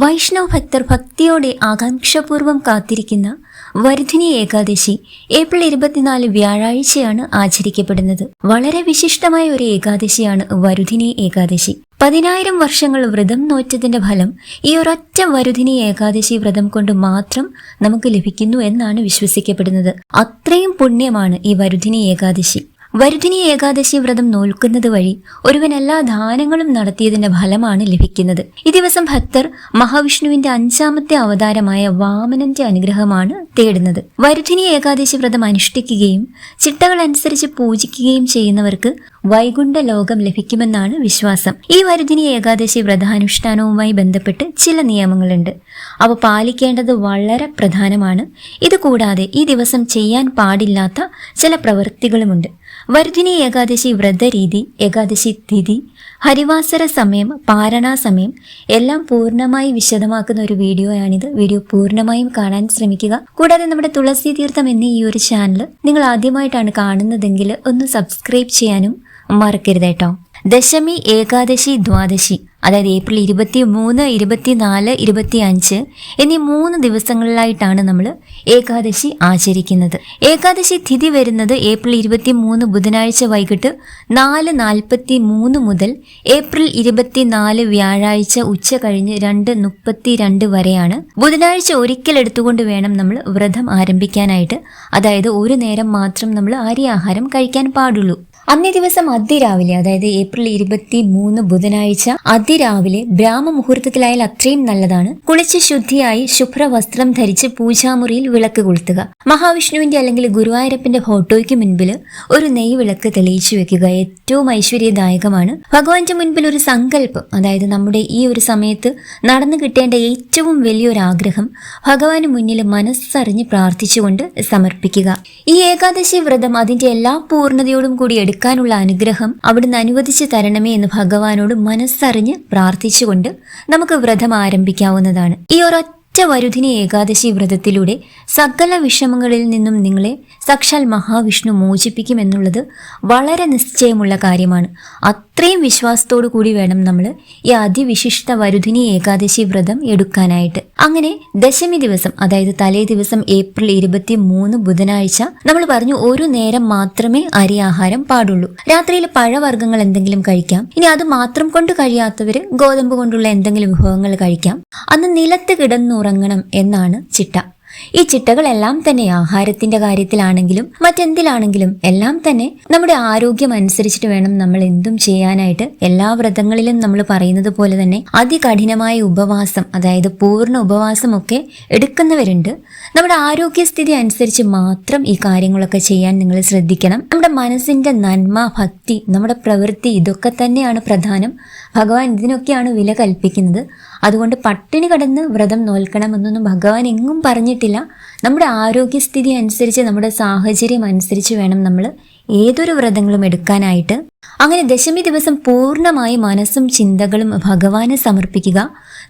വൈഷ്ണവ ഭക്തർ ഭക്തിയോടെ ആകാംക്ഷപൂർവം കാത്തിരിക്കുന്ന വരുധിനി ഏകാദശി ഏപ്രിൽ ഇരുപത്തിനാല് വ്യാഴാഴ്ചയാണ് ആചരിക്കപ്പെടുന്നത്. വളരെ വിശിഷ്ടമായ ഒരു ഏകാദശിയാണ് വരുധിനി ഏകാദശി. പതിനായിരം വർഷങ്ങൾ വ്രതം നോറ്റതിന്റെ ഫലം ഈ ഒരൊറ്റ വരുധിനി ഏകാദശി വ്രതം കൊണ്ട് മാത്രം നമുക്ക് ലഭിക്കുന്നു എന്നാണ് വിശ്വസിക്കപ്പെടുന്നത്. അത്രയും പുണ്യമാണ് ഈ വരുധിനി ഏകാദശി. വരുധിനി ഏകാദശി വ്രതം നോൽക്കുന്നത് വഴി ഒരുവൻ എല്ലാ ദാനങ്ങളും നടത്തിയതിന്റെ ഫലമാണ് ലഭിക്കുന്നത്. ഈ ദിവസം ഭക്തർ മഹാവിഷ്ണുവിന്റെ അഞ്ചാമത്തെ അവതാരമായ വാമനന്റെ അനുഗ്രഹമാണ് തേടുന്നത്. വരുധിനി ഏകാദശി വ്രതം അനുഷ്ഠിക്കുകയും ചിട്ടകൾ അനുസരിച്ച് പൂജിക്കുകയും ചെയ്യുന്നവർക്ക് വൈകുണ്ഠ ലോകം ലഭിക്കുമെന്നാണ് വിശ്വാസം. ഈ വരുധിനി ഏകാദശി വ്രതാനുഷ്ഠാനവുമായി ബന്ധപ്പെട്ട് ചില നിയമങ്ങളുണ്ട്. അവ പാലിക്കേണ്ടത് വളരെ പ്രധാനമാണ്. ഇതുകൂടാതെ ഈ ദിവസം ചെയ്യാൻ പാടില്ലാത്ത ചില പ്രവൃത്തികളുമുണ്ട്. വരുധിനി ഏകാദശി വ്രതരീതി ഏകാദശി തിഥി ഹരിവാസര സമയം പാരണാ സമയം എല്ലാം പൂർണമായി വിശദമാക്കുന്ന ഒരു വീഡിയോയാണിത്. വീഡിയോ പൂർണമായും കാണാൻ ശ്രമിക്കുക. കൂടാതെ നമ്മുടെ തുളസി തീർത്ഥം എന്ന ഈ ഒരു ചാനൽ നിങ്ങൾ ആദ്യമായിട്ടാണ് കാണുന്നതെങ്കിൽ ഒന്ന് സബ്സ്ക്രൈബ് ചെയ്യാനും മറക്കരുത് കേട്ടോ ദശമി ഏകാദശി ദ്വാദശി അതായത് ഏപ്രിൽ ഇരുപത്തി മൂന്ന് ഇരുപത്തിനാല് ഇരുപത്തി അഞ്ച് എന്നീ മൂന്ന് ദിവസങ്ങളിലായിട്ടാണ് നമ്മൾ ഏകാദശി ആചരിക്കുന്നത്. ഏകാദശി തിഥി വരുന്നത് ഏപ്രിൽ ഇരുപത്തി മൂന്ന് ബുധനാഴ്ച വൈകിട്ട് നാല് നാൽപ്പത്തി മൂന്ന് മുതൽ ഏപ്രിൽ ഇരുപത്തിനാല് വ്യാഴാഴ്ച ഉച്ച കഴിഞ്ഞ് രണ്ട് മുപ്പത്തി രണ്ട് വരെയാണ്. ബുധനാഴ്ച ഒരിക്കൽ എടുത്തുകൊണ്ട് വേണം നമ്മൾ വ്രതം ആരംഭിക്കാനായിട്ട്. അതായത് ഒരു നേരം മാത്രം നമ്മൾ ആഹാരം കഴിക്കാൻ പാടുള്ളൂ. അന്നേ ദിവസം അതിരാവിലെ അതായത് ഏപ്രിൽ ഇരുപത്തി മൂന്ന് ബുധനാഴ്ച അതിരാവിലെ ബ്രാഹ്മ മുഹൂർത്തത്തിലായാൽ അത്രയും നല്ലതാണ്. കുളിച്ച് ശുദ്ധിയായി ശുഭ്ര വസ്ത്രം ധരിച്ച് പൂജാമുറിയിൽ വിളക്ക് കൊളുത്തുക. മഹാവിഷ്ണുവിന്റെ അല്ലെങ്കിൽ ഗുരുവായൂരപ്പന്റെ ഫോട്ടോയ്ക്ക് മുൻപിൽ ഒരു നെയ് വിളക്ക് തെളിയിച്ചു വെക്കുക ഏറ്റവും ഐശ്വര്യദായകമാണ്. ഭഗവാന്റെ മുൻപിൽ ഒരു സങ്കല്പം അതായത് നമ്മുടെ ഈ ഒരു സമയത്ത് നടന്നു കിട്ടേണ്ട ഏറ്റവും വലിയൊരു ആഗ്രഹം ഭഗവാന് മുന്നിൽ മനസ്സറിഞ്ഞ് പ്രാർത്ഥിച്ചുകൊണ്ട് സമർപ്പിക്കുക. ഈ ഏകാദശി വ്രതം അതിന്റെ എല്ലാ പൂർണതയോടും കൂടി എടുക്കാനുള്ള അനുഗ്രഹം അവിടുന്ന് അനുവദിച്ചു തരണമേ എന്ന് ഭഗവാനോട് മനസ്സറിഞ്ഞ് പ്രാർത്ഥിച്ചുകൊണ്ട് നമുക്ക് വ്രതം ആരംഭിക്കാവുന്നതാണ്. ഈ ഒരൊറ്റ വരുധിനി ഏകാദശി വ്രതത്തിലൂടെ സകല വിഷമങ്ങളിൽ നിന്നും നിങ്ങളെ സാക്ഷാൽ മഹാവിഷ്ണു മോചിപ്പിക്കുമെന്നുള്ളത് വളരെ നിശ്ചയമുള്ള കാര്യമാണ്. അത്രയും വിശ്വാസത്തോടു കൂടി വേണം നമ്മൾ ഈ അതിവിശിഷ്ട വരുധിനി ഏകാദശി വ്രതം എടുക്കാനായിട്ട്. അങ്ങനെ ദശമി ദിവസം അതായത് തലേ ദിവസം ഏപ്രിൽ ഇരുപത്തി മൂന്ന് ബുധനാഴ്ച നമ്മൾ പറഞ്ഞു ഒരു നേരം മാത്രമേ അരി ആഹാരം പാടുള്ളൂ. രാത്രിയിൽ പഴവർഗങ്ങൾ എന്തെങ്കിലും കഴിക്കാം. ഇനി അത് മാത്രം കൊണ്ട് കഴിയാത്തവര് ഗോതമ്പ് കൊണ്ടുള്ള എന്തെങ്കിലും വിഭവങ്ങൾ കഴിക്കാം. അന്ന് നിലത്ത് കിടന്നുറങ്ങണം എന്നാണ് ചിട്ട. ഈ ചിട്ടകളെല്ലാം തന്നെ ആഹാരത്തിന്റെ കാര്യത്തിലാണെങ്കിലും മറ്റെന്തിലാണെങ്കിലും എല്ലാം തന്നെ നമ്മുടെ ആരോഗ്യം അനുസരിച്ചിട്ട് വേണം നമ്മൾ എന്തും ചെയ്യാനായിട്ട്. എല്ലാ വ്രതങ്ങളിലും നമ്മൾ പറയുന്നത് പോലെ തന്നെ അതികഠിനമായ ഉപവാസം അതായത് പൂർണ ഉപവാസമൊക്കെ എടുക്കുന്നവരുണ്ട്. നമ്മുടെ ആരോഗ്യസ്ഥിതി അനുസരിച്ച് മാത്രം ഈ കാര്യങ്ങളൊക്കെ ചെയ്യാൻ നിങ്ങൾ ശ്രദ്ധിക്കണം. നമ്മുടെ മനസ്സിന്റെ നന്മ ഭക്തി നമ്മുടെ പ്രവൃത്തി ഇതൊക്കെ തന്നെയാണ് പ്രധാനം. ഭഗവാൻ ഇതിനൊക്കെയാണ് വില കൽപ്പിക്കുന്നത്. അതുകൊണ്ട് പട്ടിണി കടന്ന് വ്രതം നോൽക്കണമെന്നൊന്നും ഭഗവാൻ എങ്ങും പറഞ്ഞിട്ടില്ല. നമ്മുടെ ആരോഗ്യസ്ഥിതി അനുസരിച്ച് നമ്മുടെ സാഹചര്യം അനുസരിച്ച് വേണം നമ്മൾ ഏതൊരു വ്രതങ്ങളും എടുക്കാനായിട്ട്. അങ്ങനെ ദശമി ദിവസം പൂർണമായി മനസ്സും ചിന്തകളും ഭഗവാന് സമർപ്പിക്കുക.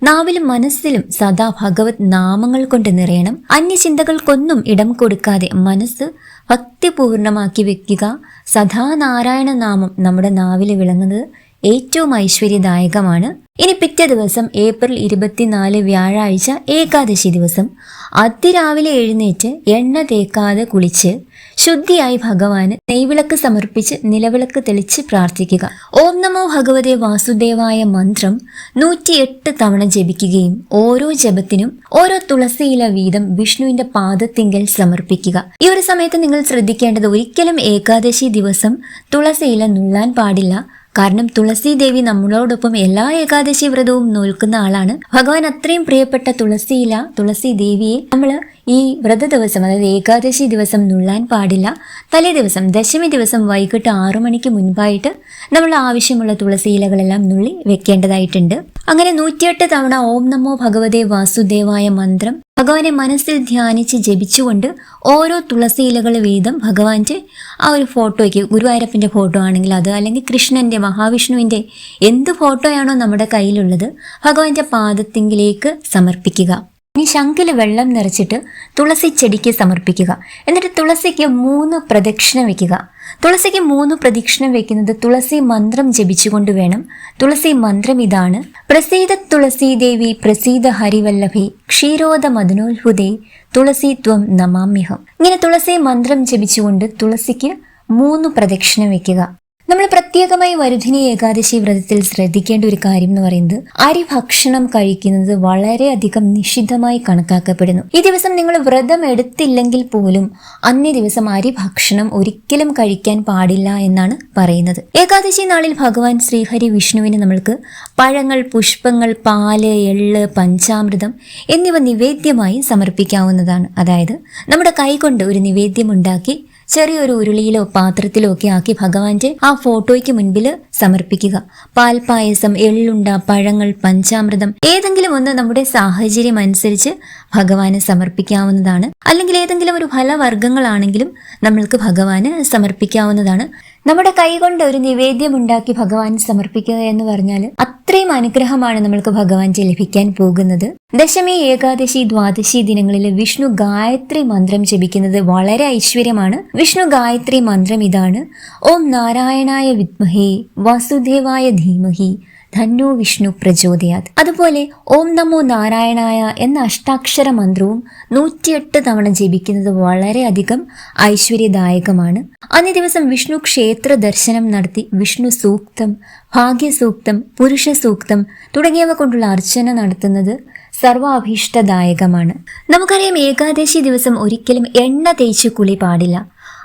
നാവിലും മനസ്സിലും സദാ ഭഗവത് നാമങ്ങൾ കൊണ്ട് നിറയണം. അന്യചിന്തകൾക്കൊന്നും ഇടം കൊടുക്കാതെ മനസ്സ് ഭക്തിപൂർണമാക്കി വെക്കുക. സദാ നാരായണ നാമം നമ്മുടെ നാവിൽ വിളങ്ങുന്നത് ഏറ്റവും ഐശ്വര്യദായകമാണ്. ഇനി പിറ്റേ ദിവസം ഏപ്രിൽ ഇരുപത്തിനാല് വ്യാഴാഴ്ച ഏകാദശി ദിവസം. അതിരാവിലെ എഴുന്നേറ്റ് എണ്ണ തേക്കാതെ കുളിച്ച് ശുദ്ധിയായി ഭഗവാന് നെയ്വിളക്ക് സമർപ്പിച്ച് നിലവിളക്ക് തെളിച്ച് പ്രാർത്ഥിക്കുക. ഓം നമോ ഭഗവതേ വാസുദേവായ മന്ത്രം നൂറ്റിയെട്ട് തവണ ജപിക്കുകയും ഓരോ ജപത്തിനും ഓരോ തുളസിയില വീതം വിഷ്ണുവിന്റെ പാദത്തിങ്കൽ സമർപ്പിക്കുക. ഈ ഒരു സമയത്ത് നിങ്ങൾ ശ്രദ്ധിക്കേണ്ടത് ഒരിക്കലും ഏകാദശി ദിവസം തുളസിയില നുള്ളാൻ പാടില്ല. കാരണം തുളസി ദേവി നമ്മളോടൊപ്പം എല്ലാ ഏകാദശി വ്രതവും നോൽക്കുന്ന ആളാണ്. ഭഗവാൻ അത്രയും പ്രിയപ്പെട്ട തുളസിയില തുളസി ദേവിയെ നമ്മൾ ഈ വ്രത ദിവസം അതായത് ഏകാദശി ദിവസം നുള്ളാൻ പാടില്ല. തലേ ദിവസം ദശമി ദിവസം വൈകിട്ട് ആറു മണിക്ക് മുൻപായിട്ട് നമ്മൾ ആവശ്യമുള്ള തുളസി ഇലകളെല്ലാം നുള്ളി വെക്കേണ്ടതായിട്ടുണ്ട്. അങ്ങനെ നൂറ്റിയെട്ട് തവണ ഓം നമോ ഭഗവതേ വാസുദേവായ മന്ത്രം ഭഗവാനെ മനസ്സിൽ ധ്യാനിച്ച് ജപിച്ചുകൊണ്ട് ഓരോ തുളസി ഇലകൾ വീതം ഭഗവാന്റെ ആ ഒരു ഫോട്ടോയ്ക്ക് ഗുരുവായൂരപ്പന്റെ ഫോട്ടോ ആണെങ്കിൽ അത് അല്ലെങ്കിൽ കൃഷ്ണന്റെ മഹാവിഷ്ണുവിന്റെ എന്ത് ഫോട്ടോയാണോ നമ്മുടെ കയ്യിലുള്ളത് ഭഗവാന്റെ പാദത്തിങ്കിലേക്ക് സമർപ്പിക്കുക. ഇനി ശംഖിൽ വെള്ളം നിറച്ചിട്ട് തുളസി ചെടിക്ക് സമർപ്പിക്കുക. എന്നിട്ട് തുളസിക്ക് മൂന്ന് പ്രദക്ഷിണം വയ്ക്കുക തുളസിക്ക് മൂന്ന് പ്രദക്ഷിണം വയ്ക്കുന്നത് തുളസി മന്ത്രം ജപിച്ചുകൊണ്ട് വേണം. തുളസി മന്ത്രം ഇതാണ്. പ്രസീത തുളസി ദേവി പ്രസീത ഹരിവല്ലഭി ക്ഷീരോദ മദനോത്ഭുതേ തുളസി ത്വം നമാമ്യഹം. ഇങ്ങനെ തുളസി മന്ത്രം ജപിച്ചുകൊണ്ട് തുളസിക്ക് മൂന്ന് പ്രദക്ഷിണം വെക്കുക. നമ്മൾ പ്രത്യേകമായി വരുധിനി ഏകാദശി വ്രതത്തിൽ ശ്രദ്ധിക്കേണ്ട ഒരു കാര്യം എന്ന് പറയുന്നത് അരി ഭക്ഷണം കഴിക്കുന്നത് വളരെയധികം നിഷിദ്ധമായി കണക്കാക്കപ്പെടുന്നു. ഈ ദിവസം നിങ്ങൾ വ്രതം എടുത്തില്ലെങ്കിൽ പോലും അന്നേ ദിവസം അരി ഭക്ഷണം ഒരിക്കലും കഴിക്കാൻ പാടില്ല എന്നാണ് പറയുന്നത്. ഏകാദശി നാളിൽ ഭഗവാൻ ശ്രീഹരി വിഷ്ണുവിന് നമ്മൾക്ക് പഴങ്ങൾ പുഷ്പങ്ങൾ പാൽ എള്ള് പഞ്ചാമൃതം എന്നിവ നിവേദ്യമായി സമർപ്പിക്കാവുന്നതാണ്. അതായത് നമ്മുടെ കൈകൊണ്ട് ഒരു നിവേദ്യം ഉണ്ടാക്കി ചെറിയൊരു ഉരുളിയിലോ പാത്രത്തിലോ ഒക്കെ ആക്കി ഭഗവാന്റെ ആ ഫോട്ടോയ്ക്ക് മുൻപിൽ സമർപ്പിക്കുക. പാൽപായസം എള്ളുണ്ട പഴങ്ങൾ പഞ്ചാമൃതം ഏതെങ്കിലും ഒന്ന് നമ്മുടെ സാഹചര്യം അനുസരിച്ച് ഭഗവാന് സമർപ്പിക്കാവുന്നതാണ്. അല്ലെങ്കിൽ ഏതെങ്കിലും ഒരു ഫലവർഗങ്ങളാണെങ്കിലും നമ്മൾക്ക് ഭഗവാന് സമർപ്പിക്കാവുന്നതാണ്. നമ്മുടെ കൈകൊണ്ട് ഒരു നിവേദ്യം ഉണ്ടാക്കി ഭഗവാൻ സമർപ്പിക്കുക എന്ന് പറഞ്ഞാൽ അത്രയും അനുഗ്രഹമാണ് നമ്മൾക്ക് ഭഗവാൻ ലഭിക്കാൻ പോകുന്നത്. ദശമി ഏകാദശി ദ്വാദശി ദിനങ്ങളിൽ വിഷ്ണു ഗായത്രി മന്ത്രം ജപിക്കുന്നത് വളരെ ഐശ്വര്യമാണ്. വിഷ്ണു ഗായത്രി മന്ത്രം ഇതാണ്. ഓം നാരായണായ വിദ്മഹേ വാസുദേവായ ധീമഹി ധന്യോ വിഷ്ണു പ്രചോദയാത്. അതുപോലെ ഓം നമോ നാരായണായ എന്ന അഷ്ടാക്ഷര മന്ത്രവും നൂറ്റിയെട്ട് തവണ ജപിക്കുന്നത് വളരെയധികം ഐശ്വര്യദായകമാണ്. അന്നേ ദിവസം വിഷ്ണു ക്ഷേത്ര ദർശനം നടത്തി വിഷ്ണു സൂക്തം ഭാഗ്യസൂക്തം പുരുഷ സൂക്തം തുടങ്ങിയവ കൊണ്ടുള്ള അർച്ചന നടത്തുന്നത് സർവാഭീഷ്ടദായകമാണ്. നമുക്കറിയാം ഏകാദശി ദിവസം ഒരിക്കലും എണ്ണ തേച്ച് കുളി പാടില്ല.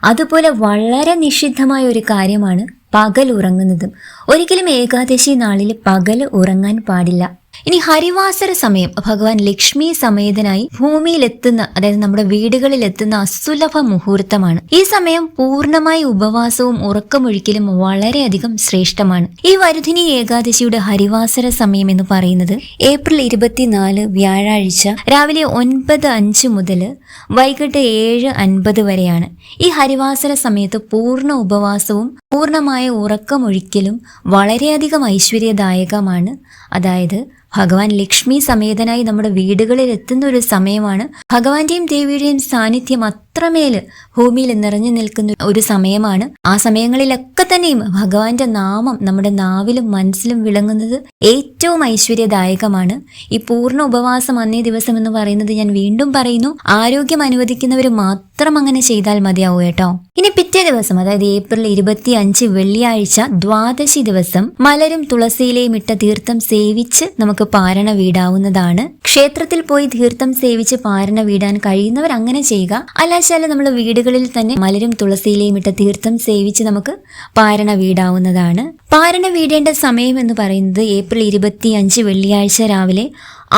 അതുപോലെ വളരെ നിഷിദ്ധമായ ഒരു കാര്യമാണ് പകൽ ഉറങ്ങുന്നതും. ഒരിക്കലും ഏകാദശി നാളിൽ പകൽ ഉറങ്ങാൻ പാടില്ല. ഇനി ഹരിവാസര സമയം. ഭഗവാൻ ലക്ഷ്മി സമേതനായി ഭൂമിയിലെത്തുന്ന അതായത് നമ്മുടെ വീടുകളിൽ എത്തുന്ന അസുലഭ മുഹൂർത്തമാണ്. ഈ സമയം പൂർണമായി ഉപവാസവും ഉറക്കമൊഴിക്കലും വളരെയധികം ശ്രേഷ്ഠമാണ്. ഈ വരുധിനി ഏകാദശിയുടെ ഹരിവാസര സമയം എന്ന് പറയുന്നത് ഏപ്രിൽ ഇരുപത്തിനാല് വ്യാഴാഴ്ച രാവിലെ ഒൻപത് അഞ്ച് മുതൽ വൈകിട്ട് ഏഴ് അൻപത് വരെയാണ്. ഈ ഹരിവാസര സമയത്ത് പൂർണ ഉപവാസവും പൂർണമായ ഉറക്കമൊഴിക്കലും വളരെയധികം ഐശ്വര്യദായകമാണ്. അതായത് ഭഗവാൻ ലക്ഷ്മി സമേതനായി നമ്മുടെ വീടുകളിൽ എത്തുന്ന ഒരു സമയമാണ്. ഭഗവാന്റെയും ദേവിയുടെയും സാന്നിധ്യം അത്രമേൽ ഭൂമിയിൽ നിറഞ്ഞു നിൽക്കുന്ന ഒരു സമയമാണ്. ആ സമയങ്ങളിലൊക്കെ തന്നെയും ഭഗവാന്റെ നാമം നമ്മുടെ നാവിലും മനസ്സിലും വിളങ്ങുന്നത് ഏറ്റവും ഐശ്വര്യദായകമാണ്. ഈ പൂർണ ഉപവാസം അന്നേ ദിവസം എന്ന് പറയുന്നത് ഞാൻ വീണ്ടും പറയുന്നു. ആരോഗ്യം അനുവദിക്കുന്നവർ മാത്രം അങ്ങനെ ചെയ്താൽ മതിയാവൂ കേട്ടോ. ഇനി പിറ്റേ ദിവസം അതായത് ഏപ്രിൽ ഇരുപത്തി അഞ്ച് വെള്ളിയാഴ്ച ദ്വാദശി ദിവസം മലരും തുളസിയിലെയും ഇട്ട തീർത്ഥം സേവിച്ച് നമുക്ക് പാരണ വീടാവുന്നതാണ്. ക്ഷേത്രത്തിൽ പോയി തീർത്ഥം സേവിച്ച് പാരണ വീടാൻ കഴിയുന്നവർ അങ്ങനെ ചെയ്യുക. അല്ലാശാല നമ്മൾ വീടുകളിൽ തന്നെ മലരും തുളസിയിലെയും ഇട്ട തീർത്ഥം സേവിച്ച് നമുക്ക് പാരണ വീടാവുന്നതാണ്. പാരണ വീടേണ്ട സമയം എന്ന് പറയുന്നത് ഏപ്രിൽ ഇരുപത്തി അഞ്ച് വെള്ളിയാഴ്ച രാവിലെ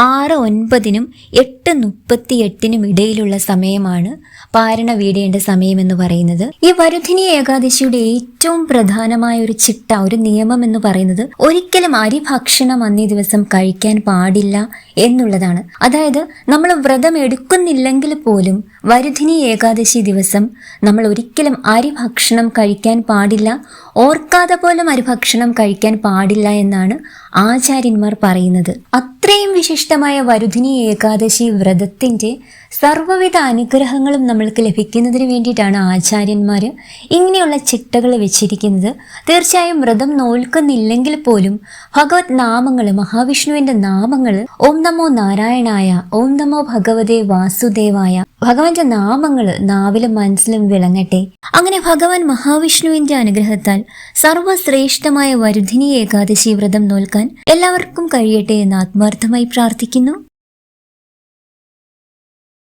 ആറ് ഒൻപതിനും എട്ട് മുപ്പത്തി എട്ടിനും ഇടയിലുള്ള സമയമാണ്. പാരണ വീടേണ്ട സമയം എന്ന് പറയുന്നത് ഈ വരുധിനി ഏകാദശിയുടെ ഏറ്റവും പ്രധാനമായ ഒരു ചിട്ട ഒരു നിയമം എന്ന് പറയുന്നത് ഒരിക്കലും അരി ഭക്ഷണം അന്നേ ദിവസം കഴിക്കാൻ പാടില്ല എന്നുള്ളതാണ്. അതായത് നമ്മൾ വ്രതം എടുക്കുന്നില്ലെങ്കിൽ പോലും വരുധിനി ഏകാദശി ദിവസം നമ്മൾ ഒരിക്കലും അരി ഭക്ഷണം കഴിക്കാൻ പാടില്ല ഓർക്കാതെ പോലും അരി ഭക്ഷണം കഴിക്കാൻ പാടില്ല എന്നാണ് ആചാര്യന്മാർ പറയുന്നത്. അത്രയും വിശിഷ്ടമായ വരുധിനി ഏകാദശി വ്രതത്തിന്റെ സർവവിധ അനുഗ്രഹങ്ങളും നമ്മൾക്ക് ലഭിക്കുന്നതിന് വേണ്ടിയിട്ടാണ് ആചാര്യന്മാർ ഇങ്ങനെയുള്ള ചിട്ടകൾ വെച്ചിരിക്കുന്നത്. തീർച്ചയായും വ്രതം നോൽക്കുന്നില്ലെങ്കിൽ പോലും ഭഗവത് നാമങ്ങൾ മഹാവിഷ്ണുവിന്റെ നാമങ്ങൾ ഓം നമോ നാരായണായ ഓം നമോ ഭഗവതേ വാസുദേവായ ഭഗവാന്റെ നാമങ്ങൾ നാവിലും മനസ്സിലും വിളങ്ങട്ടെ. അങ്ങനെ ഭഗവാൻ മഹാവിഷ്ണുവിന്റെ അനുഗ്രഹത്താൽ സർവശ്രേഷ്ഠമായ വരുധിനി ഏകാദശി വ്രതം നോൽക്കാൻ എല്ലാവർക്കും കഴിയട്ടെ എന്ന് ആത്മാർത്ഥമായി പ്രാർത്ഥിക്കുന്നു.